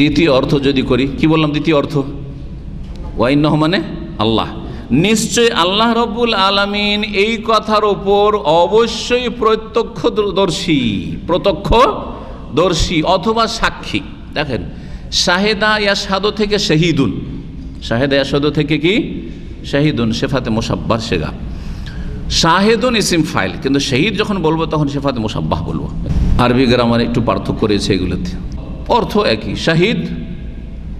দ্বিতীয় অর্থ যদি করি, কি বললাম দ্বিতীয় অর্থ? ওয়াইন মানে আল্লাহ। নিশ্চয় আল্লাহ রব্বুল আলমিন এই কথার ওপর অবশ্যই প্রত্যক্ষদর্শী প্রত্যক্ষদর্শী অথবা সাক্ষী। দেখেন, শাহেদা ইয়াসাদো থেকে শহীদুন। শাহেদা ইয়াসাদো থেকে কি? শাহিদুন শেফাতে মোসাব্বার শেগা শাহেদুন ইসিম ফাইল, কিন্তু শহীদ যখন বলব তখন শেফাতে মোসাব্বাহ বলব। আরবি গ্রামার একটু পার্থক্য রয়েছে এগুলোতে। অর্থ একই। শাহিদ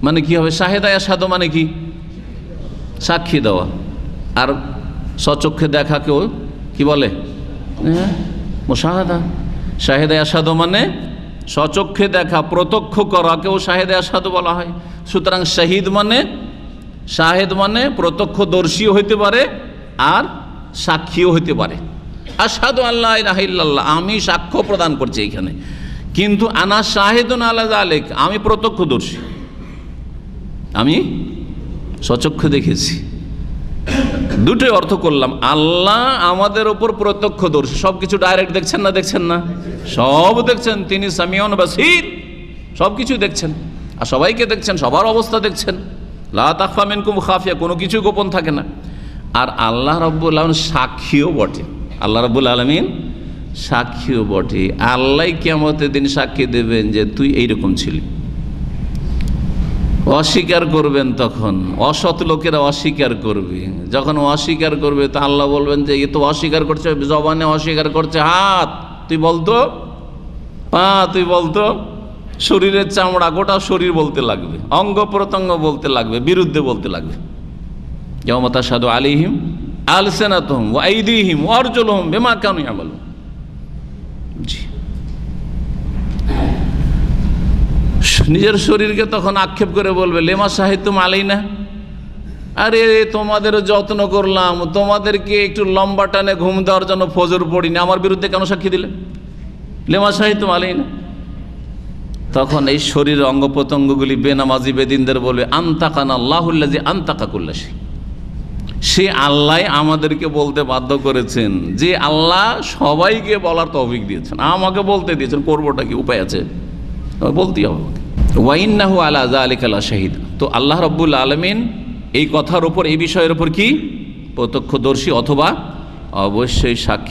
মানে কি হবে? শাহেদা ইয়াসাদো মানে কি? সাক্ষী দেওয়া। আর সচক্ষে দেখাকেও কি বলে? হ্যাঁ মোশাহাদা। শাহেদে আসাদ মানে সচক্ষে দেখা, প্রত্যক্ষ করাকেও শাহেদে আসাদ বলা হয়। সুতরাং শাহিদ মানে শাহেদ মানে প্রত্যক্ষদর্শীও হইতে পারে আর সাক্ষীও হইতে পারে। আসাদু আল্লাহ রাহিল্লাহ আমি সাক্ষ্য প্রদান করছি এইখানে। কিন্তু আনা শাহেদুন আলাদা আলেক আমি প্রত্যক্ষদর্শী। আমি সচক্ষে দেখেছি। দুটোই অর্থ করলাম, আল্লাহ আমাদের ওপর প্রত্যক্ষদর্শী। সব কিছু ডাইরেক্ট দেখছেন না দেখছেন না? সব দেখছেন, তিনি সামিয়ন বাসির। সব কিছু দেখছেন। আর সবাইকে দেখছেন, সবার অবস্থা দেখছেন। লা মিনকুম খাফিয়া, কোনো কিছু গোপন থাকে না। আর আল্লাহ রব্বুল আলম সাক্ষীও বটে। আল্লাহ রব্বুল আলমিন সাক্ষীও বটে। আল্লাহ কেমতের দিন সাক্ষী দেবেন যে তুই এইরকম ছিলি। অস্বীকার করবেন তখন। অসৎ লোকেরা অস্বীকার করবে। যখন অস্বীকার করবে, তা আল্লাহ বলবেন যে, এ তো অস্বীকার করছে, জবানে অস্বীকার করছে, হাত, তুই বলতো? পা, তুই বলতো? শরীরের চামড়া, গোটা শরীর বলতে লাগবে। অঙ্গ প্রত্যঙ্গ বলতে লাগবে, বিরুদ্ধে বলতে লাগবে। জমতা সাধু আলিহিম আল সেনাতহম ওয়াইদিহিম অর্জলহম বেমা কেন আমল নিজের শরীরকে তখন আক্ষেপ করে বলবে, লেমা সাহিত্য মালেই না আরে তোমাদের যত্ন করলাম। তোমাদেরকে একটু লম্বা টানে ঘুম দেওয়ার জন্য ফজর পড়িনি। আমার বিরুদ্ধে কেন সাক্ষী দিলে? লেমা সাহিত্য মালেই না তখন এই শরীরের অঙ্গ প্রত্যঙ্গগুলি বেনামাজি বেদিনদের বলবে আন্তাকান আল্লাহুল্লাজি আন্তাকা কুল্লাসী সে আল্লাহ আমাদেরকে বলতে বাধ্য করেছেন যে আল্লাহ সবাইকে বলার তৌফিক দিয়েছেন। আমাকে বলতে দিয়েছেন, করবোটা কি? উপায় আছে? বলতেই হবে ওয়াইন্নাহু আলা আলিক আল্লাহ শাহিদ। তো আল্লাহ রব্বুল আলমিন এই কথার ওপর এই বিষয়ের ওপর কি? প্রত্যক্ষদর্শী অথবা অবশ্যই সাক্ষী।